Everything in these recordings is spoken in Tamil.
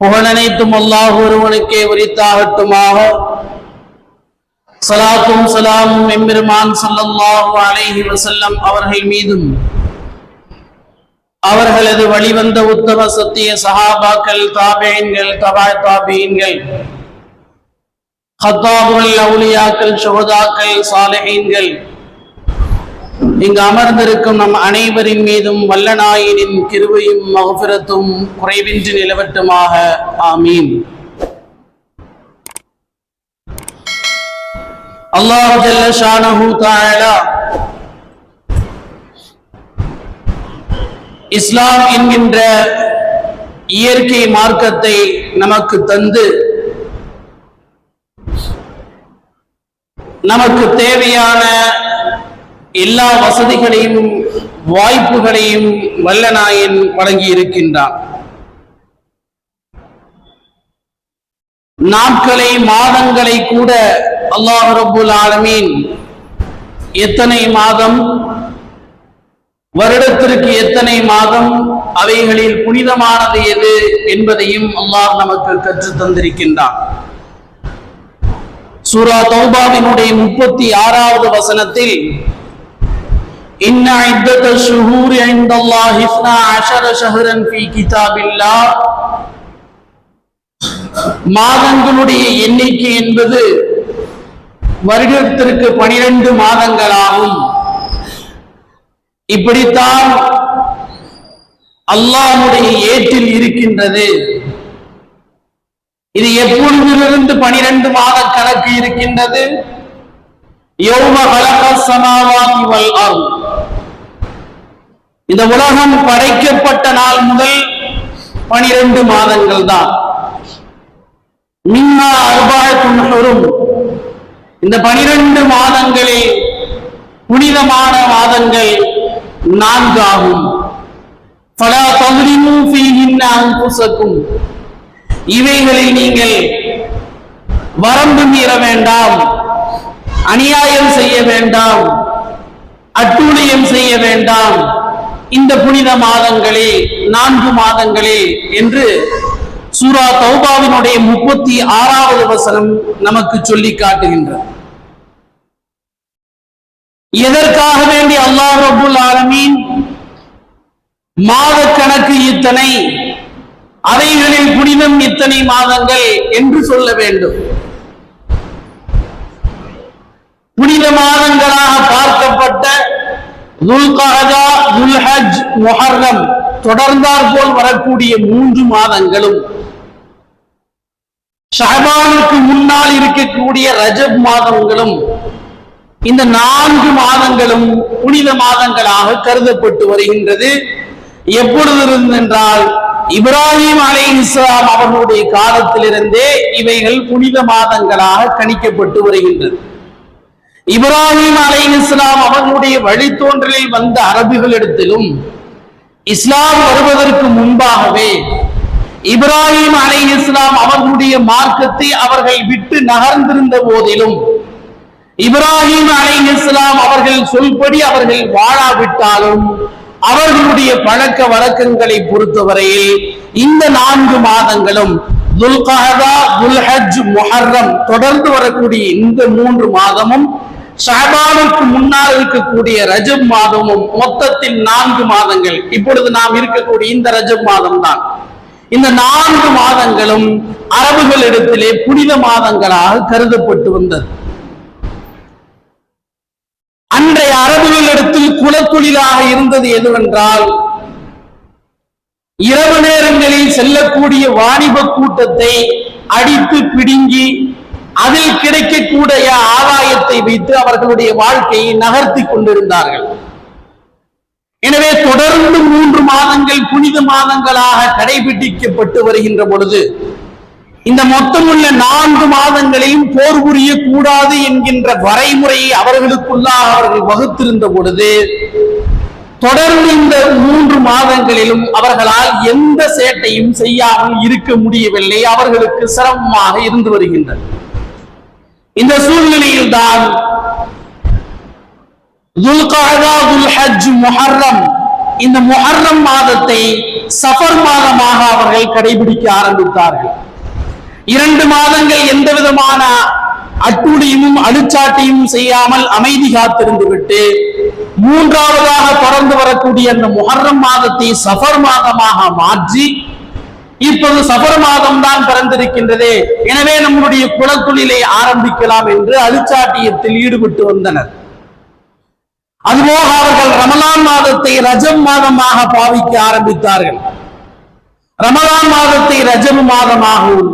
புகழனைத்தும் அல்லாஹ் ஒருவனுக்கே உரித்தாகட்டுமாக. சலாத்தும் சலாமும் எம்பெருமான் ஸல்லல்லாஹு அலைஹி வசல்லம் அவர்கள் மீதும். அவர்களது வழிவந்த உத்தம சத்திய சஹாபாக்கள் தாபேன்கள் தபா தாபீன்கள் ஹத்தாபுகள் அவுலியாக்கள் சுகதாக்கள் சாலஹீன்கள் இங்கு அமர்ந்திருக்கும் நம் அனைவரின் மீதும் வல்லநாயினின் கிருவையும் மகபுரத்தும் குறைவின்றி நிலவட்டுமாக. ஆமீன். அல்லாஹ் ஜல்ல ஷானஹு இஸ்லாம் என்கின்ற இயற்கை மார்க்கத்தை நமக்கு தந்து நமக்கு தேவையான எல்லா வசதிகளையும் வாய்ப்புகளையும் வல்லநாயன் வழங்கி இருக்கின்றான். நாட்களை மாதங்களை கூட அல்லாஹ் ரபுல் ஆலமீன் எத்தனை மாதம் வருடத்திற்கு எத்தனை மாதம் அவைகளில் புனிதமானது எது என்பதையும் அல்லாஹ் நமக்கு கற்று தந்திருக்கின்றான். சூரா தௌபாவினுடைய முப்பத்தி ஆறாவது வசனத்தில் إن عدة الشهور عند الله اثنا عشر شهرا في كتاب الله மாதங்களுடைய எண்ணிக்கை என்பது வருடத்திற்கு பனிரெண்டு மாதங்களாகும் இப்படித்தான் அல்லாஹ்வுடைய ஏற்றில் இருக்கின்றது இது எப்பொழுதிலிருந்து பனிரெண்டு மாத கணக்கு இருக்கின்றது யௌம கலக சமாவாதி வல் அர்த் இந்த உலகம் படைக்கப்பட்ட நாள் முதல் பனிரெண்டு மாதங்கள் தான். மின்னா அர்பாயத்தும் இந்த பனிரெண்டு மாதங்களில் புனிதமான மாதங்கள் நான்கு ஆகும் பல தகுதியும் ஃபீஹின்ன இவைகளில் நீங்கள் வரம்பு மீற வேண்டாம். அநியாயம் செய்ய வேண்டாம். அட்டூழியம் செய்ய வேண்டாம். இந்த புனித மாதங்களே நான்கு மாதங்களே என்று சூரா தௌபாவினுடைய முப்பத்தி ஆறாவது வசனம் நமக்கு சொல்லி காட்டுகின்றது. எதற்காக வேண்டி அல்லாஹ் ரபுல் ஆலமீன் மாதக்கணக்கு கணக்கு இத்தனை அவைகளில் புனிதம் இத்தனை மாதங்கள் என்று சொல்ல வேண்டும். புனித மாதங்களாக பார்க்கப்பட்ட முஹர்ரம் தொடர்ந்தார் போல் வரக்கூடிய மூன்று மாதங்களும் ஷஹபானுக்கு முன்னால் இருக்கக்கூடிய ரஜப் மாதங்களும் இந்த நான்கு மாதங்களும் புனித மாதங்களாக கருதப்பட்டு வருகின்றது. எப்பொழுது என்றால் இப்ராஹிம் அலை இஸ்லாம் அவர்களுடைய காலத்திலிருந்தே இவைகள் புனித மாதங்களாக கணிக்கப்பட்டு வருகின்றது. இப்ராஹிம் அலை இஸ்லாம் அவர்களுடைய வழித்தோன்றலில் வந்த அரபுகளிடத்திலும் இஸ்லாம் வருவதற்கு முன்பாகவே இப்ராஹிம் அலை இஸ்லாம் அவர்களுடைய மார்க்கத்தை அவர்கள் விட்டு நகர்ந்திருந்த போதிலும் இப்ராஹிம் அலை இஸ்லாம் அவர்கள் சொல்படி அவர்கள் வாழாவிட்டாலும் அவர்களுடைய பழக்க வழக்கங்களை பொறுத்தவரையில் இந்த நான்கு மாதங்களும் துல்கஹதா துல்ஹஜ் முஹர்ரம் தொடர்ந்து வரக்கூடிய இந்த மூன்று மாதமும் ஷஹபானுக்கு முன்னால் இருக்கக்கூடிய ரஜப் மாதமும் மொத்தத்தில் நான்கு மாதங்கள். இப்பொழுது நாம் இருக்கக்கூடிய இந்த ரஜப் மாதம் தான் இந்த நான்கு மாதங்களும் அரபுகளிடத்திலே புனித மாதங்களாக கருதப்பட்டு வந்தது. அன்றைய அரபுகளிடத்தில் குலத்தொழிலாக இருந்தது எதுவென்றால் இரவு நேரங்களில் செல்லக்கூடிய வாணிப கூட்டத்தை அடித்து பிடுங்கி அதில் கிடைக்கக்கூடிய ஆதாயத்தை வைத்து அவர்களுடைய வாழ்க்கையை நகர்த்தி கொண்டிருந்தார்கள். எனவே தொடர்ந்து மூன்று மாதங்கள் புனித மாதங்களாக கடைபிடிக்கப்பட்டு வருகின்ற பொழுது இந்த மொத்தமுள்ள நான்கு மாதங்களையும் போர் புரியக்கூடாது என்கின்ற வரைமுறையை அவர்களுக்குள்ளாக அவர்கள் வகுத்திருந்த பொழுது தொடர்ந்து இந்த மூன்று மாதங்களிலும் அவர்களால் எந்த சேட்டையும் செய்யாமல் இருக்க முடியவில்லை. அவர்களுக்கு சிரமமாக இருந்து வருகின்றது இந்த சூழ்நிலையில் தான் முஹர்ரம் இந்த முஹர்ரம் மாதத்தை சஃபர் மாதமாக அவர்கள் கடைபிடிக்க ஆரம்பித்தார்கள். இரண்டு மாதங்கள் எந்த விதமான அட்டுடியும் அழுச்சாட்டியும் செய்யாமல் அமைதி காத்திருந்து விட்டு மூன்றாவதாக தொடர்ந்து வரக்கூடிய அந்த முஹர்ரம் மாதத்தை சஃபர் மாதமாக மாற்றி இப்போது சபர மாதம் தான் பிறந்திருக்கின்றது. எனவே நம்முடைய குலத்தொழிலை ஆரம்பிக்கலாம் என்று அழுச்சாட்டியத்தில் ஈடுபட்டு வந்தனர். அதுபோக அவர்கள் ரமலான் மாதத்தை ரஜம் மாதமாக பாவிக்க ஆரம்பித்தார்கள். ரமலான் மாதத்தை ரஜம் மாதமாகவும்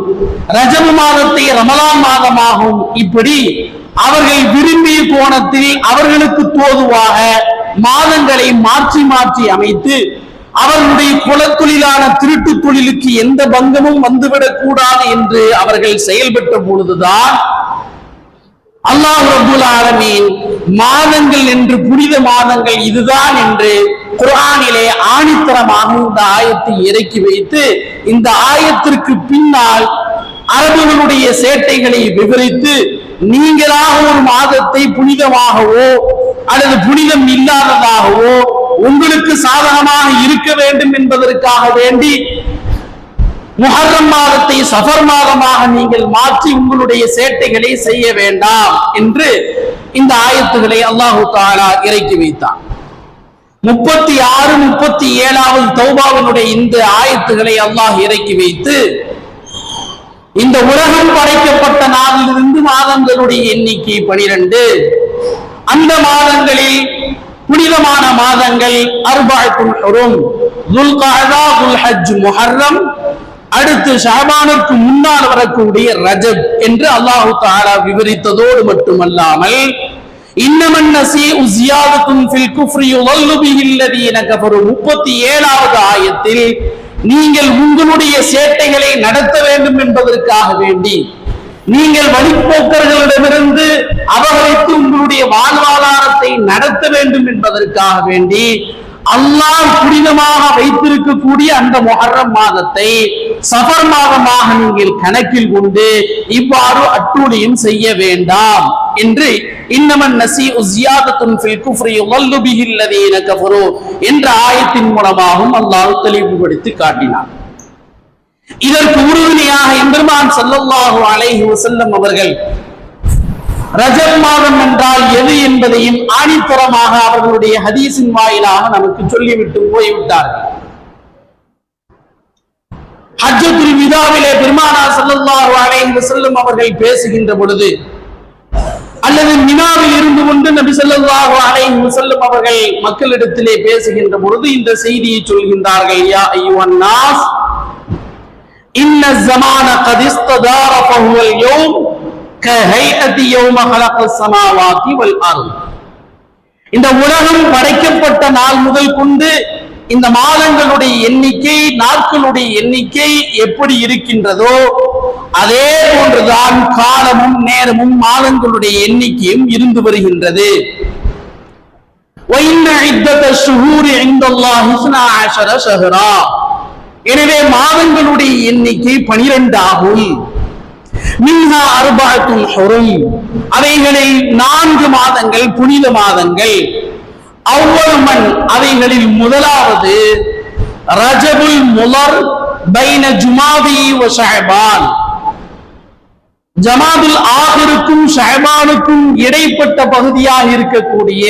ரஜம் மாதத்தை ரமலான் மாதமாகவும் இப்படி அவர்கள் விரும்பிய கோணத்தில் அவர்களுக்கு தோதுவாக மாதங்களை மாற்றி மாற்றி அமைத்து அவர்களுடைய குலத்தொழிலான திருட்டு தொழிலுக்கு எந்த பங்கமும் வந்துவிடக் கூடாது என்று அவர்கள் செயல்பட்ட பொழுதுதான் அல்லாஹ் ரபுல் ஆலமீன் மாதங்கள் என்று புனித மாதங்கள் இதுதான் என்று குரானிலே ஆணித்தரமாக இந்த ஆயத்தை இறக்கி வைத்து இந்த ஆயத்திற்கு பின்னால் அரபுகளுடைய சேட்டைகளை விவரித்து நீங்களாக ஒரு மாதத்தை புனிதமாகவோ அல்லது புனிதம் இல்லாததாகவோ உங்களுக்கு சாதகமாக இருக்க வேண்டும் என்பதற்காக வேண்டி முஹர்ரம் மாதத்தை சஃபர் மாதமாக நீங்கள் மாற்றி உங்களுடைய சேட்டைகளை செய்ய வேண்டாம் என்று இந்த ஆயத்துகளை அல்லாஹு தாலா இறக்கி வைத்தான். முப்பத்தி ஆறு முப்பத்தி ஏழாவது தௌபாவினுடைய இந்த ஆயத்துகளை அல்லாஹ் இறக்கி வைத்து இந்த உலகம் படைக்கப்பட்ட நாளிலிருந்து மாதங்களுடைய எண்ணிக்கை பனிரெண்டு. அந்த மாதங்களில் புனிதமான மாதங்கள் அர்பாய்த்துல் ஹுரும் துல்காதா துல்ஹஜ் முஹர்ரம் அடுத்து ஷாபானுக்கு முன்னால் வரக்கூடிய ரஜப் என்று அல்லாஹு தாலா விவரித்ததோடு மட்டுமல்லாமல் இன்னமன் நசீஉ ஃபில் குஃப்ரி யுضல்லு பிஹில்லதீன கஃபரு. 37வது ஆயத்தில் நீங்கள் உங்களுடைய சேட்டைகளை நடத்த வேண்டும் என்பதற்காக வேண்டி நீங்கள் வழிபோக்கர்களிடமிருந்து அபகரித்து உங்களுடைய வாழ்வாதாரத்தை நடத்த வேண்டும் என்பதற்காக வேண்டி அல்லாஹ் புனிதமாக வைத்திருக்கக்கூடிய அந்த முஹர்ரம் மாதத்தை சஃபர் மாதமாக நீங்கள் கணக்கில் கொண்டு இவ்வாறு அட்டூழியம் செய்ய வேண்டாம் என்று இன்னமன் நசி உஸ்யாதத்துன் ஃபில் குஃப்ரி யுضல்லு கஃபரு என்ற ஆயத்தின் மூலமாகவும் அல்லாஹ் தெளிவுபடுத்தி காட்டினார் இதற்கு உறுதுணையாக எம்பெருமான் ஸல்லல்லாஹு அலைஹி வசல்லம் அவர்கள் ரஜப் மாதம் என்றால் எது என்பதையும் ஆணித்தரமாக அவர்களுடைய ஹதீஸின் வாயிலாக நமக்கு சொல்லிவிட்டு போய்விட்டார்கள். ஹஜ்ஜத்துல் விதாவிலே பெருமானா சல்லல்லாஹு அலைஹி வஸல்லம் அவர்கள் பேசுகின்ற பொழுது அல்லது மினாவில் இருந்து கொண்டு நபி ஸல்லல்லாஹு அலைஹி வஸல்லம் அவர்கள் மக்களிடத்திலே பேசுகின்ற பொழுது இந்த செய்தியை சொல்கின்றார்கள் யா ஐயுவன் நாஸ் இன்ன الزمان قد استدار فهو اليوم كهيئة يوم خلق السماوات والأرض இந்த உலகம் படைக்கப்பட்ட நாள் முதல் கொண்டு இந்த மாதங்களுடைய எண்ணிக்கை நாட்களுடைய எண்ணிக்கை எப்படி இருக்கின்றதோ அதே போன்றுதான் காலமும் நேரமும் மாதங்களுடைய எண்ணிக்கையும் இருந்து வருகின்றது وَإِنَّ عِدَّةَ الشُّهُورِ عِندَ اللَّهِ اثْنَا عَشَرَ شَهْرًا எனவே மாதங்களுடைய எண்ணிக்கை பனிரெண்டு ஆகும் மின்ஹா அவைகளில் நான்கு மாதங்கள் புனித மாதங்கள். அவ்வளமன் அவைகளில் முதலாவது ரஜபுல் முலர் பைன ஜுமாதி வ ஜமாதுல் ஆகிருக்கும் ஷஹபானுக்கும் இடைப்பட்ட பகுதியாக இருக்கக்கூடிய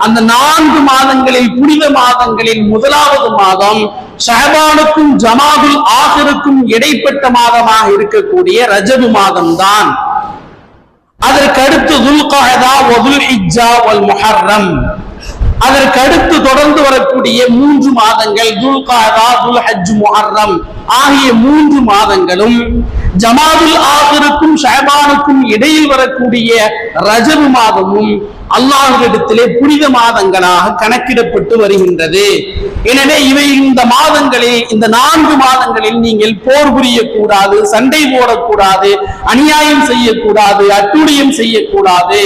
அந்த நான்கு மாதங்களில் புனித மாதங்களில் முதலாவது மாதம் ஷஹபானுக்கும் ஜமாதுல் ஆகிருக்கும் இடைப்பட்ட மாதமாக இருக்கக்கூடிய ரஜபு மாதம் தான் அதற்கடுத்து துல்காதா வதுல் ஹிஜ்ஜா வல் முஹர்ரம். அதற்கடுத்து தொடர்ந்து வரக்கூடிய மூன்று மாதங்கள் துல்காதா துல் ஹஜ் முஹர்ரம் ஆகிய மூன்று மாதங்களும் ஜமாதுல் ஆகிருக்கும் ஷஹபானுக்கும் இடையில் வரக்கூடிய ரஜபு மாதமும் அல்லாஹிடத்திலே புனித மாதங்களாக கணக்கிடப்பட்டு வருகின்றது. எனவே இவை இந்த மாதங்களில் இந்த நான்கு மாதங்களில் நீங்கள் போர் புரியக்கூடாது சண்டை போடக்கூடாது அநியாயம் செய்யக்கூடாது அட்டுழியம் செய்யக்கூடாது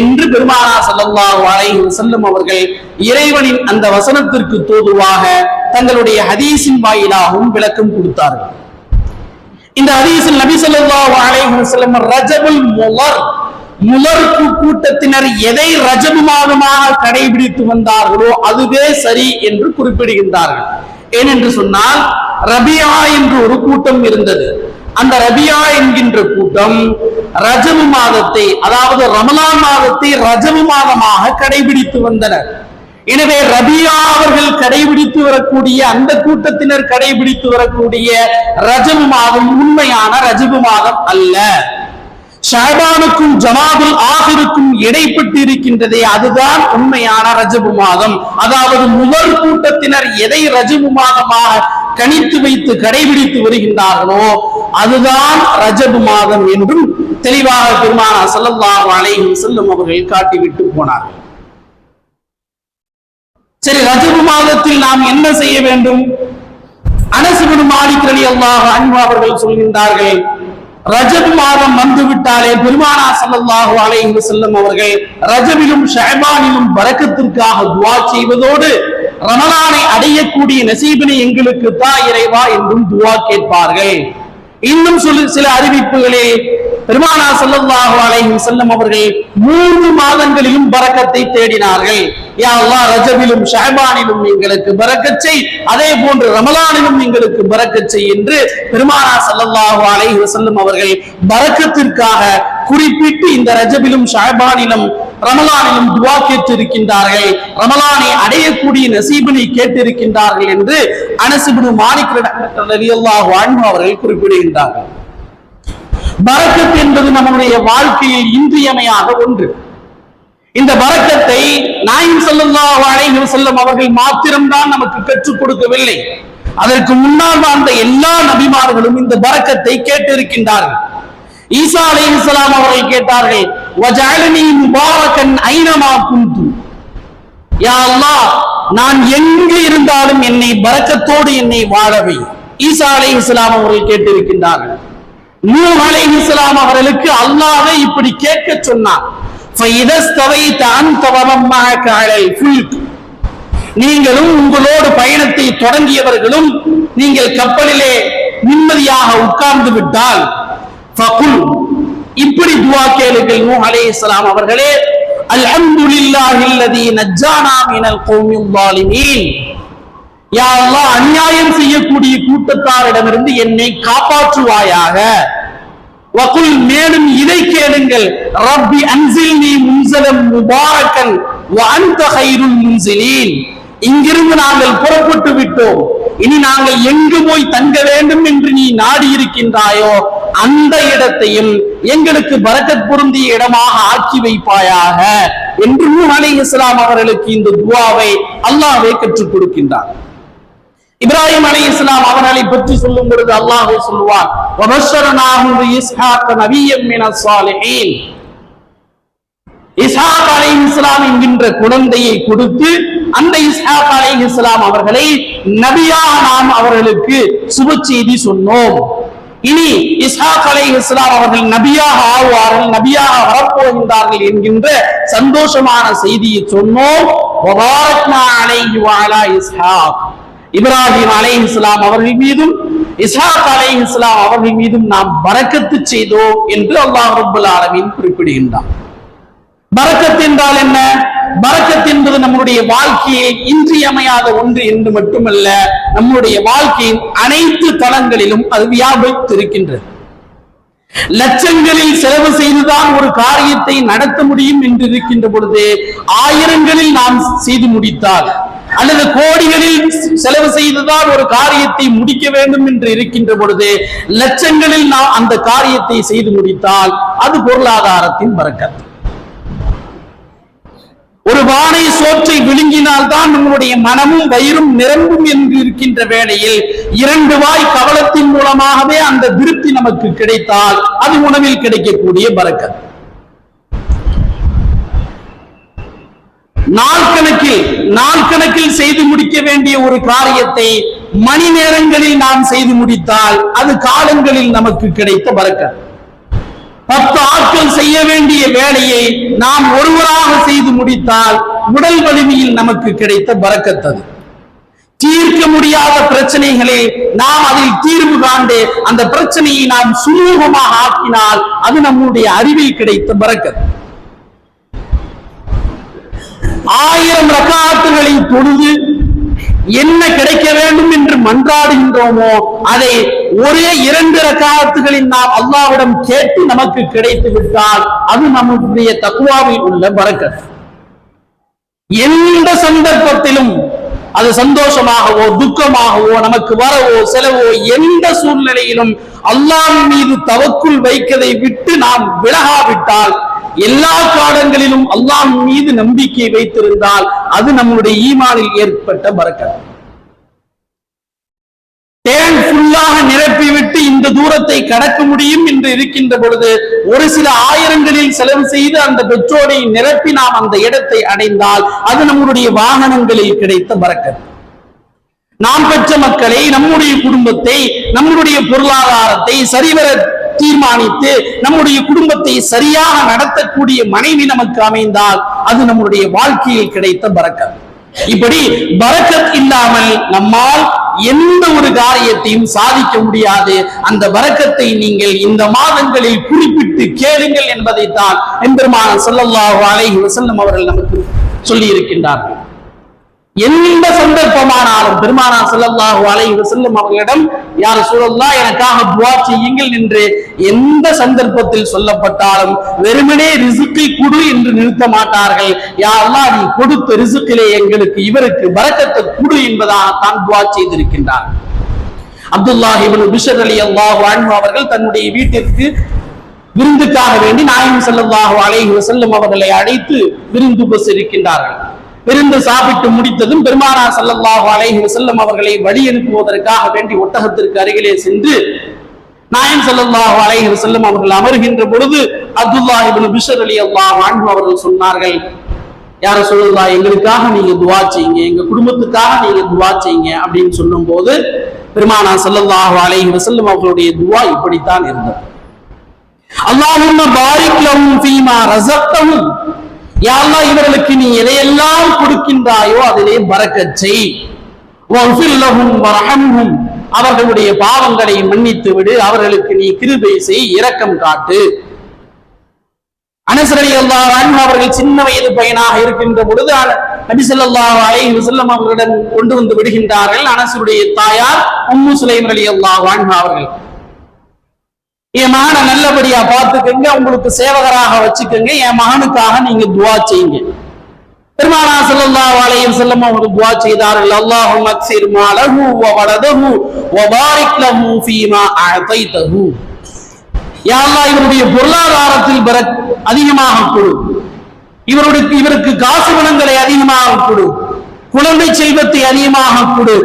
என்று பெருமானா ஸல்லல்லாஹு அலைஹி செல்லும் அவர்கள் இறைவனின் அந்த வசனத்திற்கு தோதுவாக தங்களுடைய ஹதீஸின் வாயிலாகவும் விளக்கம் கொடுத்தார்கள். இந்த ஹதீஸில் நபி ஸல்லல்லாஹு அலைஹி வஸல்லம் ரஜபுல் முலர் முலர் கூட்டத்தினர் எதை ரஜபு மாதமாக கடைபிடித்து வந்தார்களோ அதுவே சரி என்று குறிப்பிடுகின்றார்கள். ஏனென்று சொன்னால் ரபியா என்று ஒரு கூட்டம் இருந்தது. அந்த ரபியா என்கின்ற கூட்டம் ரஜபு மாதத்தை அதாவது ரமலான் மாதத்தை ரஜபு மாதமாக கடைபிடித்து வந்தனர். எனவே ரபியா அவர்கள் கடைபிடித்து வரக்கூடிய அந்த கூட்டத்தினர் கடைபிடித்து வரக்கூடிய ரஜபு மாதம் உண்மையான ரஜபு மாதம் அல்ல. ஷாபானுக்கும் ஜமாதுல் ஆகிருக்கும் இடைப்பட்டு இருக்கின்றதே அதுதான் உண்மையான ரஜபு மாதம். அதாவது முதல் கூட்டத்தினர் எதை ரஜபு மாதமாக கணித்து வைத்து கடைபிடித்து வருகின்றார்களோ அதுதான் ரஜபு மாதம் என்றும் தெளிவாக பெருமானா ஸல்லல்லாஹு அலைஹி செல்லும் அவர்கள் காட்டிவிட்டு போனார்கள். சரி ரஜபு மாதத்தில் நாம் என்ன செய்ய வேண்டும்? அனசுபின் மாலிக் அல்லாஹ் அன்பு அவர்கள் சொல்கின்றார்கள் ரஜப் மாதம் வந்து விட்டாலே பெருமானா சல்லாஹு அலைஹி செல்லும் அவர்கள் ரஜபிலும் ஷஹபானிலும் பரக்கத்திற்காக துவா செய்வதோடு ரமலானை அடையக்கூடிய நசீபினை எங்களுக்கு தா இறைவா என்றும் துவா கேட்பார்கள். இன்னும் சொல்லு சில அறிவிப்புகளில் பெருமானா ஸல்லல்லாஹு அலைஹி செல்லும் அவர்கள் மூன்று மாதங்களிலும் பறக்கத்தை தேடினார்கள். யா அல்லா ரஜபிலும் ஷஅபானிலும் எங்களுக்கு பறக்கச்சை அதே போன்று ரமலானிலும் எங்களுக்கு பறக்கச்சை என்று பெருமானா ஸல்லல்லாஹு அலைஹி செல்லும் அவர்கள் பறக்கத்திற்காக குறிப்பிட்டு இந்த ரஜபிலும் ஷஹபானிலும் ரமலானிலும் துவா கேட்டிருக்கின்றார்கள். ரமலானை அடையக்கூடிய நசீபினை கேட்டிருக்கின்றார்கள் என்று அனசுபின் மாணிக்கிற அவர்கள் குறிப்பிடுகின்றார்கள். பரக்கத் என்பது நம்முடைய வாழ்க்கையில் இன்றியமையாக ஒன்று. இந்த பரக்கத்தை நாயும் ஸல்லல்லாஹு அலைஹி செல்லும் அவர்கள் மாத்திரம்தான் நமக்கு கற்றுக் கொடுக்கவில்லை. அதற்கு முன்னால் வாழ்ந்த எல்லா நபிமார்களும் இந்த பரக்கத்தை கேட்டிருக்கின்றார்கள். ஈசா அலைஹிஸ்ஸலாம் அவர்கள் கேட்டார்கள் வஜாலினி முபாரக்கன் ஐனமா குந்து யா அல்லாஹ் நான் எங்கு இருந்தாலும் என்னை பரக்கத்தோடு என்னை வாழவை ஈசா அலைஹிஸ்ஸலாம் அவர்கள் கேட்டிருக்கின்றார்கள். நூ அலை அவர்களுக்கு அல்லாவே இப்படி கேட்க சொன்னான். நீங்களும் உங்களோடு பயணத்தை தொடங்கியவர்களும் நீங்கள் கப்பலிலே நிம்மதியாக உட்கார்ந்து விட்டால் இப்படி துவா கேளுங்கள் நூ அலே இஸ்லாம் அவர்களே. அல்ஹம்துலில்லாஹில்லதி நஜ்ஜானா மினல் கௌமில் யாரெல்லாம் அநியாயம் செய்யக்கூடிய கூட்டத்தாரிடமிருந்து என்னை காப்பாற்றுவாயாக. வகுல் மேலும் இதை கேளுங்கள். ரப்பி அன்சில்னி முன்சலம் முபாரக்கன் வ அன்த முன்சிலீன். இங்கிருந்து நாங்கள் புறப்பட்டு விட்டோம். இனி நாங்கள் எங்கு போய் தங்க வேண்டும் என்று நீ நாடி இருக்கின்றாயோ அந்த இடத்தையும் எங்களுக்கு பரக்கத் பொருந்திய இடமாக ஆக்கி வைப்பாயாக என்று அலி இஸ்லாம் அவர்களுக்கு இந்த துவாவை அல்லாவே கற்றுக் கொடுக்கின்றார் இப்ராஹிம் அலி இஸ்லாம் அவர்களை பற்றி சொல்லும் பொழுது அல்லாஹ் சொல்லுவார் இஸ்ஹாக் அலை இஸ்லாம் என்கின்ற குழந்தையை கொடுத்து அந்த இஸ்ஹாக் அலை இஸ்லாம் அவர்களை நபியா நாம் அவர்களுக்கு சுபச்செய்தி சொன்னோம். இனி இஸ்ஹாக் அலை இஸ்லாம் அவர்கள் நபியாக ஆழ்வார்கள் நபியாக வரப்போகின்றார்கள் என்கின்ற சந்தோஷமான செய்தியை சொன்னோம். இஸ்ஹாக். இப்ராஹிம் அலைஹிஸ்ஸலாம் அவர்கள் மீதும் இஸ்ஹாக் இஸ்லாம் அவர்கள் மீதும் நாம் வரக்கத்து செய்தோம் என்று அல்லாஹ் ரப்பல் ஆலமின் குறிப்பிடுகின்றான். பரக்கத் என்றால் என்ன? பரக்கத் என்பது நம்முடைய வாழ்க்கையை இன்றியமையாத ஒன்று என்று மட்டுமல்ல நம்முடைய வாழ்க்கையின் அனைத்து தளங்களிலும் அது வியாபித்திருக்கின்றது. லட்சங்களில் செலவு செய்துதான் ஒரு காரியத்தை நடத்த முடியும் என்று இருக்கின்ற பொழுது ஆயிரங்களில் நாம் செய்து முடித்தால் அல்லது கோடிகளில் செலவு ஒரு காரியத்தை முடிக்க வேண்டும் என்று இருக்கின்ற பொழுது லட்சங்களில் நாம் அந்த காரியத்தை செய்து முடித்தால் அது பொருளாதாரத்தின் பறக்கத். ஒரு வானை சோற்றை விழுங்கினால் தான் நம்முடைய மனமும் வயிறும் நிரம்பும் என்று இருக்கின்ற வேளையில் இரண்டு வாய் கவலத்தின் மூலமாகவே அந்த திருப்தி நமக்கு கிடைத்தால் அது உணவில் கிடைக்கக்கூடிய பறக்கத்து நாள் கணக்கில் நாள் கணக்கில் செய்து முடிக்க வேண்டிய ஒரு காரியத்தை மணி நேரங்களில் நாம் செய்து முடித்தால் அது காலங்களில் நமக்கு கிடைத்த பறக்க பத்து ஆட்கள் செய்ய வேண்டிய வேலையை நாம் ஒருவராக செய்து முடித்தால் உடல் வலிமையில் நமக்கு கிடைத்த பறக்கத்தது தீர்க்க முடியாத பிரச்சனைகளை நாம் அதில் தீர்வு காண்டு அந்த பிரச்சனையை நாம் சுமூகமாக ஆக்கினால் அது நம்முடைய அறிவில் கிடைத்த பறக்கத்து ஆயிரம் ரக்காத்துகளை தொழுது என்ன கிடைக்க வேண்டும் என்று மன்றாடுகின்றோமோ அதை ஒரே இரண்டு ரக்காத்துகளில் நாம் அல்லாவிடம் கேட்டு நமக்கு கிடைத்து விட்டால் அது நம்முடைய தக்குவாவில் உள்ள பறக்கத் எந்த சந்தர்ப்பத்திலும் அது சந்தோஷமாகவோ துக்கமாகவோ நமக்கு வரவோ செலவோ எந்த சூழ்நிலையிலும் அல்லாவின் மீது தவக்குள் வைக்கதை விட்டு நாம் விலகாவிட்டால் எல்லா காலங்களிலும் அல்லாஹ் மீது நம்பிக்கை வைத்திருந்தால் அது நம்முடைய ஈமானில் ஏற்பட்ட பறக்கத். டேங்க் ஃபுல்லாக நிரப்பிவிட்டு இந்த தூரத்தை கடக்க முடியும் என்று இருக்கின்ற பொழுது ஒரு சில ஆயிரங்களில் செலவு செய்து அந்த பெட்ரோலை நிரப்பி நாம் அந்த இடத்தை அடைந்தால் அது நம்முடைய வாகனங்களில் கிடைத்த பறக்கத். நாம் பெற்ற மக்களை நம்முடைய குடும்பத்தை நம்முடைய பொருளாதாரத்தை சரிவர தீர்மானித்து நம்முடைய குடும்பத்தை சரியாக நடத்தக்கூடிய மனைவி நமக்கு அமைந்தால் அது நம்முடைய வாழ்க்கையில் கிடைத்த பறக்கத் இப்படி பரக்கத் இல்லாமல் நம்மால் எந்த ஒரு காரியத்தையும் சாதிக்க முடியாது. அந்த வரக்கத்தை நீங்கள் இந்த மாதங்களில் குறிப்பிட்டு கேளுங்கள் என்பதைத்தான் எம்பெருமான சொல்லல்லாஹு அலைஹி வசல்லம் அவர்கள் நமக்கு சொல்லி இருக்கின்றார்கள் எந்த சந்தர்ப்பமானாலும் பெருமானா செல்லல்லாஹு அலைஹி செல்லும் அவர்களிடம் யார் சூழல்லா எனக்காக துவா செய்யுங்கள் என்று எந்த சந்தர்ப்பத்தில் சொல்லப்பட்டாலும் வெறுமனே ரிசுக்கை கொடு என்று நிறுத்த மாட்டார்கள். யாரெல்லாம் நீ கொடுத்த ரிசுக்கிலே எங்களுக்கு இவருக்கு வரக்கத்தை கொடு என்பதாகத்தான் துவா செய்திருக்கின்றார். அப்துல்லாஹ் இப்னு பிஷர் அலி அல்லாஹு அவர்கள் தன்னுடைய வீட்டிற்கு விருந்துக்காக வேண்டி நாயகம் செல்லல்லாஹு அலைஹி செல்லும் அவர்களை அழைத்து விருந்து உபசரிக்கின்றார்கள். விருந்து சாப்பிட்டு முடித்ததும் பெருமானா ஸல்லல்லாஹு அலைஹி வஸல்லம் அவர்களை வழி அனுப்புவதற்காக வேண்டி ஒட்டகத்திற்கு அருகிலே சென்று நாயம் ஸல்லல்லாஹு அலைஹி வஸல்லம் அவர்கள் அமர்கின்ற பொழுது அப்துல்லாஹ் இபின் பிஷர் அலி அல்லாஹ் அன்ஹு அவர்கள் சொன்னார்கள் யார சொல்லுதா எங்களுக்காக நீங்க துவா செய்யுங்க எங்க குடும்பத்துக்காக நீங்க துவா செய்யுங்க அப்படின்னு சொல்லும் போது பெருமானா ஸல்லல்லாஹு அலைஹி வசல்லம் அவர்களுடைய துவா இப்படித்தான் இருந்தது. அல்லாஹ் பாரிக் லஹும் ஃபீமா ரஸக்தஹும் யா இவர்களுக்கு நீ எதையெல்லாம் கொடுக்கின்றாயோ அதிலே பறக்கச் செய். அவர்களுடைய பாவங்களை மன்னித்து விடு. அவர்களுக்கு நீ கிருபை செய் இரக்கம் காட்டு. அனசரலி அல்லாஹ் அவர்கள் சின்ன வயது பையனாக இருக்கின்ற பொழுது அன- நபி ஸல்லல்லாஹு அவர்களிடம் கொண்டு வந்து விடுகின்றார்கள். அனசருடைய தாயார் உம்மு சுலைம் அலி அல்லாஹ் அவர்கள். என் மகனை நல்லபடியா பார்த்துக்கங்க உங்களுக்கு சேவகராக வச்சுக்கோங்க என் மகனுக்காக நீங்க துவா செய்யுங்க. பெருமானா செல்லல்லா அலைஹி செல்லம் அவங்க துவா செய்தார்கள் அல்லாஹும்ம அக்சிர் மாலஹு வ வலதஹு வ பாரிக் லஹு ஃபீமா அஅதைதஹு யா அல்லாஹ் இவருடைய பொருளாதாரத்தில் பெற அதிகமாக கொடு. இவருடைய இவருக்கு காசு குணங்களை அதிகமாக கொடு. குழந்தை செல்வத்தை அதிகமாக கொடு.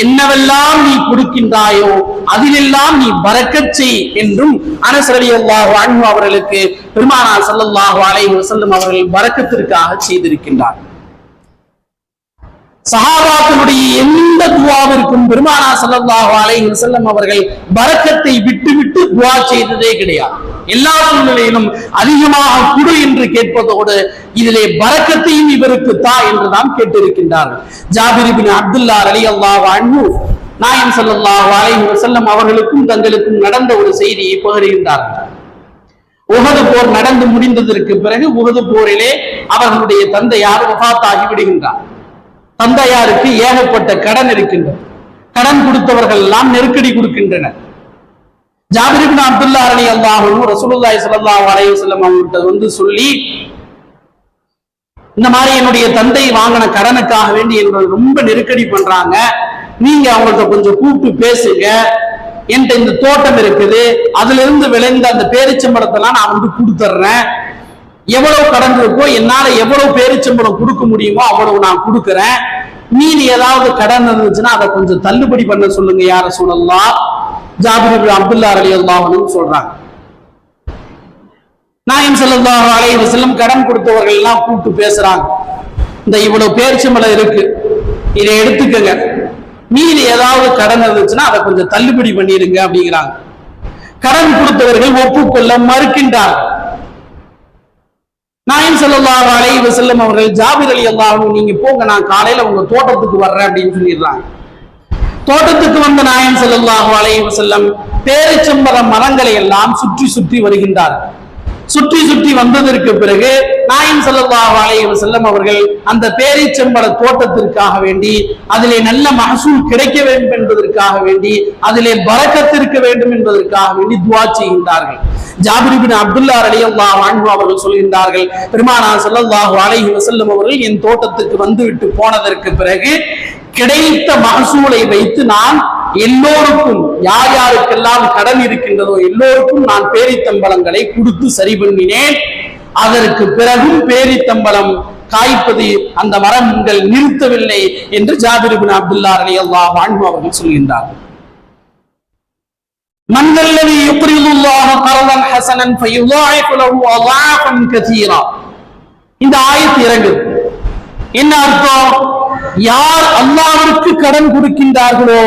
என்னவெல்லாம் நீ கொடுக்கின்றாயோ அதிலெல்லாம் நீ பரக்கச் செய் என்றும் அனசரலி அல்லாஹு அன்பு அவர்களுக்கு பெருமானா சல்லாஹு அலைஹி வசல்லம் அவர்கள் பரக்கத்திற்காக செய்திருக்கின்றார். சஹாபாக்களுடைய எந்த துவாவிற்கும் பெருமானா சல்லாஹு அலைஹி செல்லம் அவர்கள் பரக்கத்தை விட்டு விட்டு துவா செய்ததே கிடையாது. எல்லா சூழ்நிலையிலும் அதிகமாக குடு என்று கேட்பதோடு இதிலே பரக்கத்தையும் இவருக்கு தா என்று நாம் கேட்டிருக்கின்றார்கள். ஜாபிரிபின் அப்துல்லா அப்துல்லா ரலியல்லாஹு அன்ஹு நாயம் ஸல்லல்லாஹு அலைஹி செல்லம் அவர்களுக்கும் தங்களுக்கும் நடந்த ஒரு செய்தியை பகிர்கின்றார்கள். உகது போர் நடந்து முடிந்ததற்கு பிறகு உகது போரிலே அவர்களுடைய தந்தையார் வஃபாத்தாகி விடுகின்றார் தந்தையாருக்கு ஏகப்பட்ட கடன் இருக்கின்றன கடன் கொடுத்தவர்கள் எல்லாம் நெருக்கடி கொடுக்கின்றனர். ஜாபிரிபின் அப்துல்லா அலி அல்லாஹும் ரசூலுல்லாய் ஸல்லல்லாஹு அலைஹி செல்லம் அவங்கள்ட்ட வந்து சொல்லி இந்த மாதிரி என்னுடைய தந்தை வாங்கின கடனுக்காக வேண்டி எங்களை ரொம்ப நெருக்கடி பண்றாங்க. நீங்க அவங்கள்ட்ட கொஞ்சம் கூப்பிட்டு பேசுங்க. என்கிட்ட இந்த தோட்டம் இருக்குது. அதுல இருந்து விளைந்த அந்த பேரிச்சம்பழத்தெல்லாம் நான் வந்து கொடுத்துட்றேன் எவ்வளவு கடன் இருக்கோ என்னால எவ்வளவு பேரிச்சம்பளம் கொடுக்க முடியுமோ அவ்வளவு நான் கொடுக்கறேன். மீதி ஏதாவது கடன் இருந்துச்சுன்னா அதை கொஞ்சம் தள்ளுபடி பண்ண சொல்லுங்க யார சொல்லலாம் ஜாபிர் அப்துல்லா அலி அல்லாஹனும் சொல்றாங்க. நாயம் ஸல்லல்லாஹு அலைஹி வஸல்லம் கடன் கொடுத்தவர்கள் எல்லாம் கூப்பிட்டு பேசுறாங்க. இந்த இவ்வளவு பேரிச்சம்பளம் இருக்கு. இதை எடுத்துக்கங்க. மீதி ஏதாவது கடன் இருந்துச்சுன்னா அதை கொஞ்சம் தள்ளுபடி பண்ணிருங்க அப்படிங்கிறாங்க. கடன் கொடுத்தவர்கள் ஒப்புக்கொள்ள மறுக்கின்றார்கள். நாயம் ஸல்லல்லாஹு அலை செல்லும் அவர்கள் ஜாபிர் அலி அல்லாஹ் நீங்க போங்க நான் காலையில உங்க தோட்டத்துக்கு வர்றேன் அப்படின்னு சொல்லிடுறாங்க. தோட்டத்துக்கு வந்த நாயம் ஸல்லல்லாஹு அலை செல்லம் பேரிச்சம்பழ மரங்களை எல்லாம் சுற்றி சுற்றி வருகின்றார். சுற்றி சுற்றி வந்ததற்கு பிறகு நாயம் செல்லல்லாஹு அலை செல்லம் அவர்கள் அந்த பேரிச்சம்பர தோட்டத்திற்காக வேண்டி அதிலே நல்ல மகசூல் கிடைக்க வேண்டும் என்பதற்காக வேண்டி அதிலே பறக்கத்திருக்க வேண்டும் என்பதற்காக வேண்டி துவா செய்கின்றார்கள். ஜாபிரிபின் அப்துல்லா அலி அல்லா அன்ஹு அவர்கள் சொல்கின்றார்கள் பெருமானா செல்லல்லாஹு அலைஹி வசல்லம் அவர்கள் என் தோட்டத்துக்கு வந்துவிட்டு போனதற்கு பிறகு கிடைத்த மகசூலை வைத்து நான் எல்லோருக்கும் யார் யாருக்கெல்லாம் கடன் இருக்கின்றதோ எல்லோருக்கும் நான் பேரித்தம்பளங்களை கொடுத்து சரி பண்ணினேன் அதற்கு பிறகும் பேரித்தம்பளம் காய்ப்பது அந்த மரங்கள் நிறுத்தவில்லை என்று ஜாபிர் அப்துல்லா அப்துல்லா அல்லா அன்ஹு அவர்கள் சொல்கின்றார்கள். من ذا الذي يقرض الله قرضا حسنا فيضاعف له اضعافا كثيرا இந்த ஆயத்து இறங்குது என்ன அர்த்தம் யார் அல்லாஹ்விற்கு கடன் கொடுக்கின்றார்களோ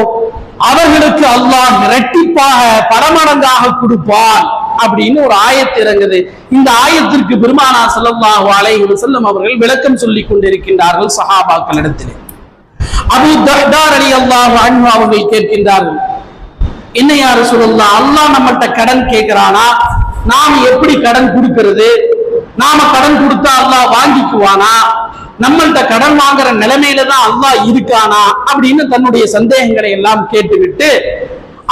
அவர்களுக்கு அல்லாஹ் இரட்டிப்பாக பரமடங்காக கொடுப்பான் அப்படின்னு ஒரு ஆயத்து இறங்குது இந்த ஆயத்திற்கு பெருமானா ஸல்லல்லாஹு அலைஹி வஸல்லம் அவர்கள் விளக்கம் சொல்லிக் கொண்டிருக்கின்றார்கள் சஹாபாக்களிடத்திலே அபூ தஹ்தா ரலியல்லாஹு அன்ஹு அவர்கள் கேட்கின்றார்கள் என்ன யாரு சொல்லலாம் அல்லாஹ் நம்மகிட்ட கடன் கேட்கிறானா? நாம எப்படி கடன் கொடுக்கிறது? நாம கடன் கொடுத்தா அல்லாஹ் வாங்கிக்குவானா? நம்மள்ட்ட கடன் வாங்குற நிலைமையில தான் அல்லாஹ் இருக்கானா? அப்படின்னு தன்னுடைய சந்தேகங்களை எல்லாம் கேட்டுவிட்டு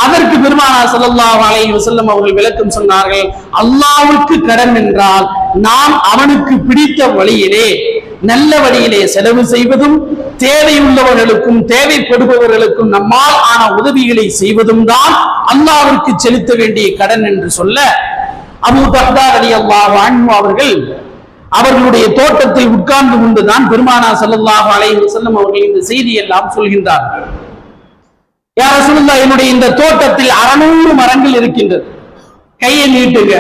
அதற்கு பெருமானா ஸல்லல்லாஹு அலை வசல்லம் அவர்கள் விளக்கம் சொன்னார்கள் அல்லாவுக்கு கடன் என்றால் நாம் அவனுக்கு பிடித்த வழியிலே நல்ல வழியிலே செலவு செய்வதும் தேவையுள்ளவர்களுக்கும் தேவைப்படுபவர்களுக்கும் நம்மால் ஆன உதவிகளை செய்வதும் தான் அல்லாவிற்கு செலுத்த வேண்டிய கடன் என்று சொல்ல அபூ தஹ்தா ரலியல்லாஹு அன்ஹு அவர்கள் அவர்களுடைய தோட்டத்தில் உட்கார்ந்து கொண்டுதான் பெருமானா சல்லாஹ் அலைஹி செல்லும் அவர்கள் இந்த செய்தி எல்லாம் சொல்கின்றார்கள். யார சொல்லுங்க என்னுடைய இந்த தோட்டத்தில் அறநூறு மரங்கள் இருக்கின்றது. கையை நீட்டுங்க.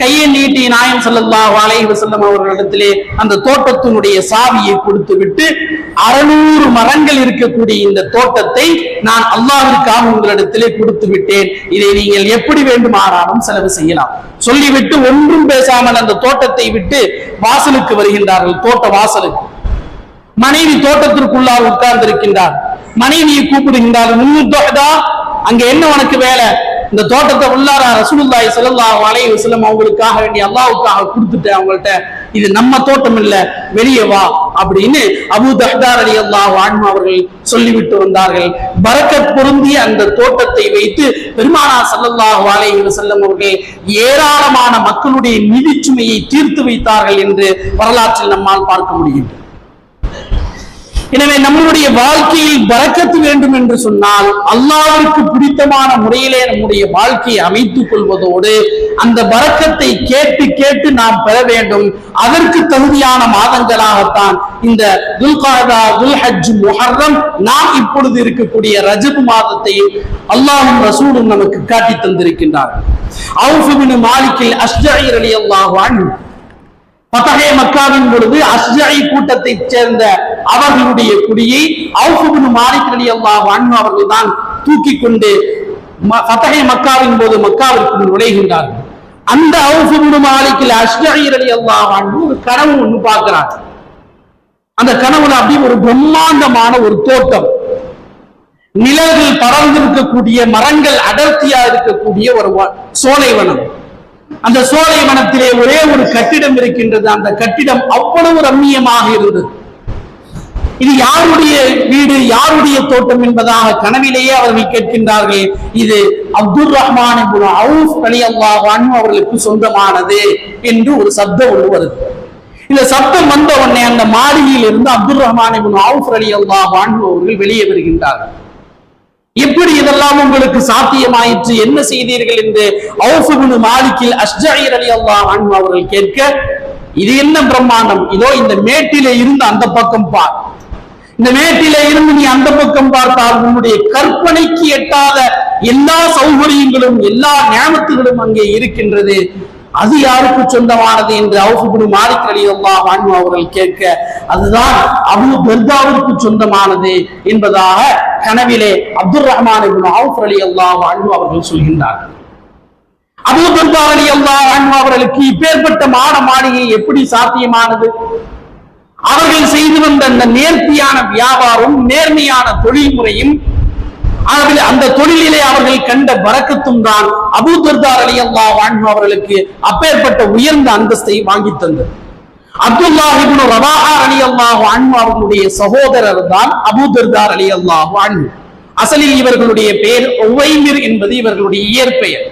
கையை நீட்டி நாயம் ஸல்லல்லாஹு வாழைவு வஸல்லம் அவர்களிடத்திலே அந்த தோட்டத்தினுடைய சாவியை கொடுத்து விட்டு அறநூறு மரங்கள் இருக்கக்கூடிய இந்த தோட்டத்தை நான் அல்லாவிற்காக உங்களிடத்திலே கொடுத்து விட்டேன் இதை நீங்கள் எப்படி வேண்டுமானாலும் செலவு செய்யலாம். சொல்லிவிட்டு ஒன்றும் பேசாமல் அந்த தோட்டத்தை விட்டு வாசலுக்கு வருகின்றார்கள். தோட்ட வாசலுக்கு. மனைவி தோட்டத்திற்குள்ளால் உட்கார்ந்து இருக்கின்றார் மனைவியை கூப்பிடுகின்றார் அங்க என்ன உனக்கு வேலை? இந்த தோட்டத்தை உள்ளார ரசூலுல்லாஹி ஸல்லல்லாஹு அலைஹி வஸல்லம் அவங்களுக்காக வேண்டி அல்லாஹ்வுக்காக கொடுத்துட்டு அவங்கள்ட்ட. இது நம்ம தோட்டம் இல்ல வெளியே வா அப்படின்னு அபு தஹ்தார் அல்லாஹ் வாழ்மா அவர்கள் சொல்லிவிட்டு வந்தார்கள். பரக்கத் பொருந்திய அந்த தோட்டத்தை வைத்து பெருமானா சல்லல்லாஹ் அலைஹி வஸல்லம் அவர்கள் ஏராளமான மக்களுடைய நிதிச்சுமையை தீர்த்து வைத்தார்கள் என்று வரலாற்றில் நம்மால் பார்க்க முடியும் எனவே நம்மளுடைய வாழ்க்கையில் பறக்கத்து வேண்டும் என்று சொன்னால் அல்லாவிற்கு பிடித்தமான முறையிலே நம்முடைய வாழ்க்கையை அமைத்துக் கொள்வதோடு அந்த பறக்கத்தை கேட்டு கேட்டு நாம் பெற வேண்டும். அதற்கு தகுதியான மாதங்களாகத்தான் இந்த துல்காதா துல்ஹஜ் முஹர்ரம் நாம் இப்பொழுது இருக்கக்கூடிய ரஜபு மாதத்தையும் அல்லாஹும் ரசூலும் நமக்கு காட்டி தந்திருக்கின்றார்கள். அவுஃப் பின் மாலிக்கில் அஷ்ஜஇ ரலியல்லாஹு அன்ஹு. பத்தகைய மக்காவின் பொழுது அஸ்ஜாயி கூட்டத்தைச் சேர்ந்த அவர்களுடைய குடியை அவுஃபுபின் மாலிக் அல்லா அன்ஹு அவர்கள் தான் தூக்கி கொண்டு ம- மக்காவின் போது மக்காவிற்கு நுழைகின்றார்கள். அந்த அவுஃபுபின் மாலிக்கில் அஸ்ஜாயி அல்லா அன்ஹு ஒரு கனவு ஒண்ணு பார்க்கிறார். அந்த கனவுல அப்படியே ஒரு பிரம்மாண்டமான ஒரு தோட்டம். நிழல்கள் பறந்திருக்கக்கூடிய மரங்கள் அடர்த்தியா இருக்கக்கூடிய ஒரு வ- சோலைவனம். அந்த சோலை வனத்திலே ஒரே ஒரு கட்டிடம் இருக்கின்றது. அந்த கட்டிடம் அவ்வளவு ரம்மியமாக இருந்தது. இது யாருடைய வீடு யாருடைய தோட்டம் என்பதாக கனவிலேயே அவர்கள் கேட்கின்றார்கள். இது அப்துல் ரஹ்மான் இப்னு அவுஃப் அவர்களுக்கு சொந்தமானது என்று ஒரு சப்தம் ஒன்று வருது. இந்த சப்தம் வந்த உடனே அந்த மாளிகையில் இருந்து அப்துல் ரஹ்மான் அவுஃப் அலி அன்ஹு அவர்கள் வெளியே வருகின்றார்கள். எப்படி இதெல்லாம் உங்களுக்கு சாத்தியமாயிற்று? என்ன செய்தீர்கள் என்று அவுஃப் மாலிக்கில் அவர்கள் கேட்க இது என்ன பிரம்மாண்டம்? இதோ இந்த மேட்டிலே இருந்து அந்த பக்கம் பார். இந்த மேட்டிலே இருந்து நீ அந்த பக்கம் பார்த்தால் உன்னுடைய கற்பனைக்கு எட்டாத எல்லா சௌகரியங்களும் எல்லா ஞாபகத்துகளும் அங்கே இருக்கின்றது. அது யாருக்கு சொந்தமானது என்று அவுஃபுபுடு மாலிக் ரலியல்லாஹு அன்ஹு அவர்கள் கேட்க அதுதான் அபு பெர்தாவிற்கு சொந்தமானது என்பதாக கனவிலே அப்துல் ரஹ்மான் இப்னு அவுஃப் அல்லா அன்ஹு அவர்கள் சொல்கின்றார்கள். அபூ பெர்தா அல்லா அன்ஹு அவர்களுக்கு இப்பேற்பட்ட மாட மாளிகை எப்படி சாத்தியமானது? அவர்கள் செய்து வந்த அந்த நேர்த்தியான வியாபாரம் நேர்மையான தொழில் முறையும் அந்த தொழிலிலே அவர்கள் கண்ட பறக்கத்தும் தான் அபூதர்தார் அலி அல்லா வாழ்வு அவர்களுக்கு அப்பேற்பட்ட உயர்ந்த அந்தஸ்தை வாங்கி தந்தது. அப்துல்லாஹிபுன் ரவாஹா அலி அல்லாஹ் அவர்களுடைய சகோதரர் தான் அபூதர்தார் அலி அல்லாஹ் அன்ஹு. அசலில் இவர்களுடைய பெயர் ஒவ்வைமிர் என்பது இவர்களுடைய இயற்பெயர்.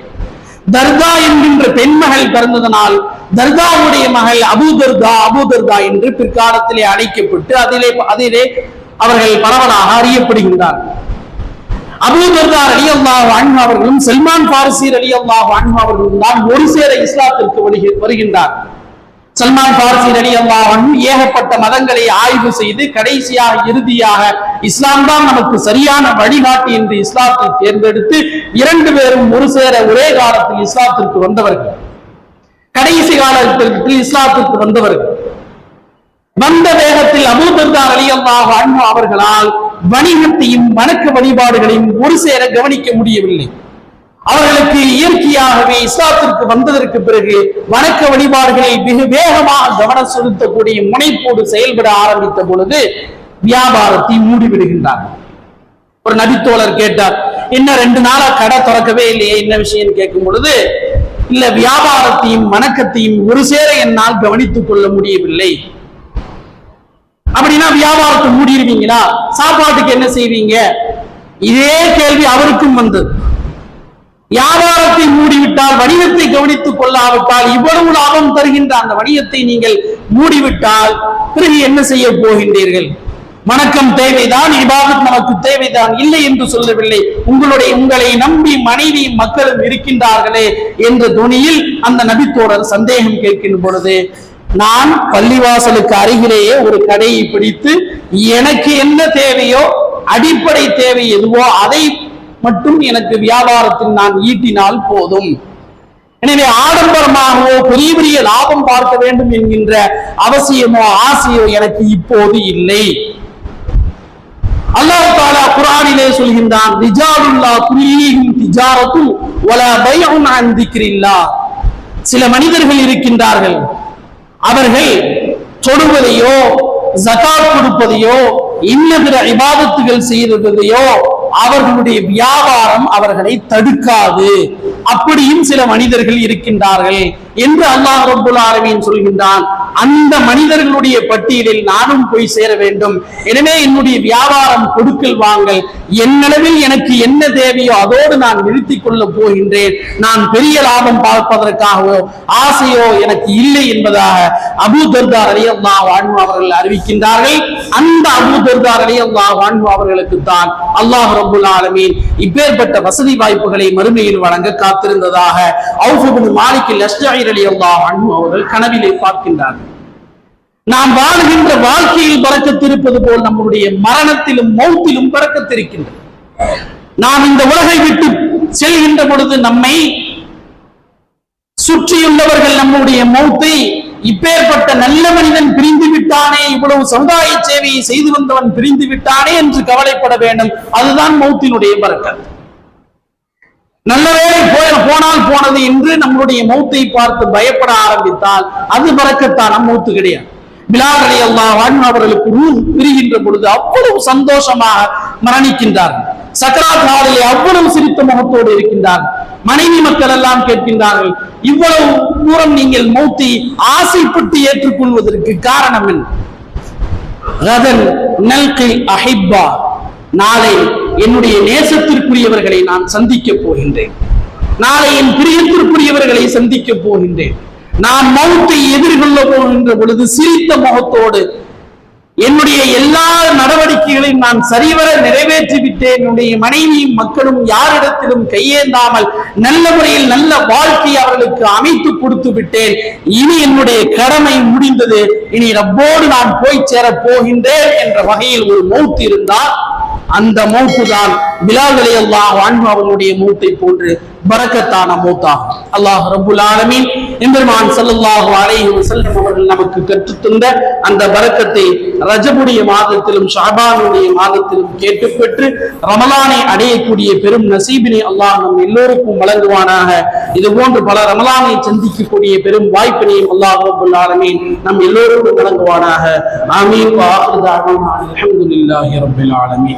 தர்கா என்கின்ற பெண்மகள் பிறந்ததனால் தர்காவுடைய மகள் அபூதர்கா அபூதர்கா என்று பிற்காலத்திலே அழைக்கப்பட்டு அதிலே அதிலே அவர்கள் பரவலாக அறியப்படுகின்றார்கள். அபூதர்கா அலி அல்லாஹ் அன்ஹு அவர்களும் சல்மான் பாரசீர் அலி அல்லாஹ் அவர்களும் தான் ஒரு சேர இஸ்லாத்திற்கு வருகின்றார் சல்மான் பாரசி அலி அல்லாஹன் ஏகப்பட்ட மதங்களை ஆய்வு செய்து கடைசியாக இறுதியாக இஸ்லாம் தான் நமக்கு சரியான வழிகாட்டி என்று இஸ்லாத்தை தேர்ந்தெடுத்து இரண்டு பேரும் ஒரு சேர ஒரே காலத்தில் இஸ்லாத்திற்கு வந்தவர்கள். கடைசி காலத்திற்கு இஸ்லாத்திற்கு வந்தவர்கள். வந்த வேகத்தில் அபூதர்தார் அலி அல்லாஹ் அன்பு அவர்களால் வணிகத்தையும் வணக்க வழிபாடுகளையும் ஒரு சேர கவனிக்க முடியவில்லை. அவர்களுக்கு இயற்கையாகவே இஸ்லாத்திற்கு வந்ததற்கு பிறகு வணக்க வழிபாடுகளை மிக வேகமாக கவனம் செலுத்தக்கூடிய முனைப்போடு செயல்பட ஆரம்பித்த பொழுது வியாபாரத்தை மூடிவிடுகின்றார்கள். ஒரு நபித்தோழர் கேட்டார் என்ன ரெண்டு நாளா கடை திறக்கவே இல்லையே என்ன விஷயம் கேட்கும் பொழுது இல்ல வியாபாரத்தையும் வணக்கத்தையும் ஒரு சேர என்னால் கவனித்துக் கொள்ள முடியவில்லை. அப்படின்னா வியாபாரத்தை மூடிடுவீங்களா? சாப்பாட்டுக்கு என்ன செய்வீங்க? இதே கேள்வி அவருக்கும் வந்தது. வியாபாரத்தை மூடிவிட்டால் வணிகத்தை கவனித்துக் கொள்ளாவிட்டால் இவ்வளவு லாபம் தருகின்ற அந்த வணிகத்தை நீங்கள் மூடிவிட்டால் பிறகு என்ன செய்ய போகின்றீர்கள்? வணக்கம் தேவைதான் இபாதத் நமக்கு தேவைதான் இல்லை என்று சொல்லவில்லை. உங்களுடைய உங்களை நம்பி மனைவி மக்களும் இருக்கின்றார்களே என்ற துணியில் அந்த நபித்தோடர் சந்தேகம் கேட்கின்ற பொழுது நான் பள்ளிவாசலுக்கு அருகிலேயே ஒரு கடையை பிடித்து எனக்கு என்ன தேவையோ அடிப்படை தேவை எதுவோ அதை மட்டும் எனக்கு வியாபாரத்தில் நான் ஈட்டினால் போதும். எனவே ஆடம்பரமாகவோ பெரிய பெரிய லாபம் பார்க்க வேண்டும் என்கின்ற அவசியமோ ஆசையோ எனக்கு இப்போது இல்லை. அல்லாஹ் தாலா குரானிலே சொல்கின்றான் ரிஜாலுல்லா துல்லிஹிம் திஜாரத்தும் வலா பைஉன் அன் சில மனிதர்கள் இருக்கின்றார்கள் அவர்கள் தொடுவதையோ ஜகாத் கொடுப்பதையோ இன்ன பிற இபாதத்துகள் செய்வதையோ அவர்களுடைய வியாபாரம் அவர்களை தடுக்காது. அப்படியும் சில மனிதர்கள் இருக்கின்றார்கள் என்று அல்லாஹ் ரபுல் ஆலமீன் சொல்கின்றான். அந்த மனிதர்களுடைய பட்டியலில் நானும் போய் சேர வேண்டும். எனவே என்னுடைய வியாபாரம் கொடுக்கல் வாங்கல். என்னளவில் எனக்கு என்ன தேவையோ அதோடு நான் நிறுத்திக் கொள்ள போகின்றேன். நான் பெரிய லாபம் பார்ப்பதற்காகவோ ஆசையோ எனக்கு இல்லை என்பதாக அபு தர்தார் அலி அல்லாஹ் அவர்கள் அறிவிக்கின்றார்கள். அந்த அபு தர்தார் அலி அல்லாஹ் அவர்களுக்கு தான் அல்லாஹ் ரபுல் ஆலமீன் இப்பேற்பட்ட வசதி வாய்ப்புகளை மறுமையில் வழங்க காத்திருந்ததாக அவுஃபு மாலிக்கில் அஷ்டாயிர் அலி அல்லாஹ் வான்மு அவர்கள் கனவிலே பார்க்கின்றார்கள். நாம் வாழ்கின்ற வாழ்க்கையில் பறக்கத்திருப்பது போல் நம்முடைய மரணத்திலும் மௌத்திலும் பறக்கத்திருக்கின்றது. நாம் இந்த உலகை விட்டு செல்கின்ற பொழுது நம்மை சுற்றியுள்ளவர்கள் நம்முடைய மௌத்தை இப்பேற்பட்ட நல்ல மனிதன் பிரிந்து விட்டானே இவ்வளவு சமுதாய சேவையை செய்து வந்தவன் பிரிந்து விட்டானே என்று கவலைப்பட வேண்டும். அதுதான் மௌத்தினுடைய பறக்கத் நல்ல வேலை போனால் போனது என்று நம்மளுடைய மௌத்தை பார்த்து பயப்பட ஆரம்பித்தால் அது பறக்கத்தான மௌத்து கிடையாது. பிலால் அல்லா அல்லாஹ் அவர்களுக்கு ரூஹ் பிரிகின்ற பொழுது அவ்வளவு சந்தோஷமாக மரணிக்கின்றார்கள் சக்கராத் நாளிலே அவ்வளவு சிரித்த முகத்தோடு இருக்கின்றார். மனைவி மக்கள் எல்லாம் கேட்கின்றார்கள் இவ்வளவு தூரம் நீங்கள் மௌத்தி ஆசைப்பட்டு ஏற்றுக்கொள்வதற்கு காரணம் என்ன? ரதன் அஹிப்பா. நாளை என்னுடைய நேசத்திற்குரியவர்களை நான் சந்திக்க போகின்றேன். நாளை என் பிரியத்திற்குரியவர்களை சந்திக்க போகின்றேன். நான் மௌத்தை எதிர்கொள்ள போகின்ற பொழுது சிரித்த முகத்தோடு என்னுடைய எல்லா நடவடிக்கைகளையும் நான் சரிவர நிறைவேற்றி விட்டேன். என்னுடைய மனைவியும் மக்களும் யாரிடத்திலும் கையேந்தாமல் நல்ல முறையில் நல்ல வாழ்க்கை அவர்களுக்கு அமைத்து கொடுத்து விட்டேன். இனி என்னுடைய கடமை முடிந்தது. இனி ரப்போடு நான் போய் சேர போகின்றேன் என்ற வகையில் ஒரு மௌத்து இருந்தால் அந்த மௌத்து தான் விழாவிலையெல்லாம் வாழ்வு அல்லாஹ் அன்பு அவனுடைய போன்று பரக்கத்தான மூத்தாகும். அல்லாஹ் ரபுல் ஆலமீன் எம்பெருமான் ஸல்லல்லாஹு அலைஹி வஸல்லம் அவர்கள் நமக்கு கற்றுத்தந்த அந்த பரக்கத்தை ரஜபுடைய மாதத்திலும் ஷாபானுடைய மாதத்திலும் கேட்டு பெற்று ரமலானை அடையக்கூடிய பெரும் நசீபினை அல்லாஹ் நம் எல்லோருக்கும் வழங்குவானாக. இது போன்று பல ரமலானை சந்திக்கக்கூடிய பெரும் வாய்ப்பினையும் அல்லாஹ் ரபுல் ஆலமீன் நம் எல்லோருக்கும் வழங்குவானாக. ஆமீன். அலமதுல்லாஹி ரபுல் ஆலமீன்.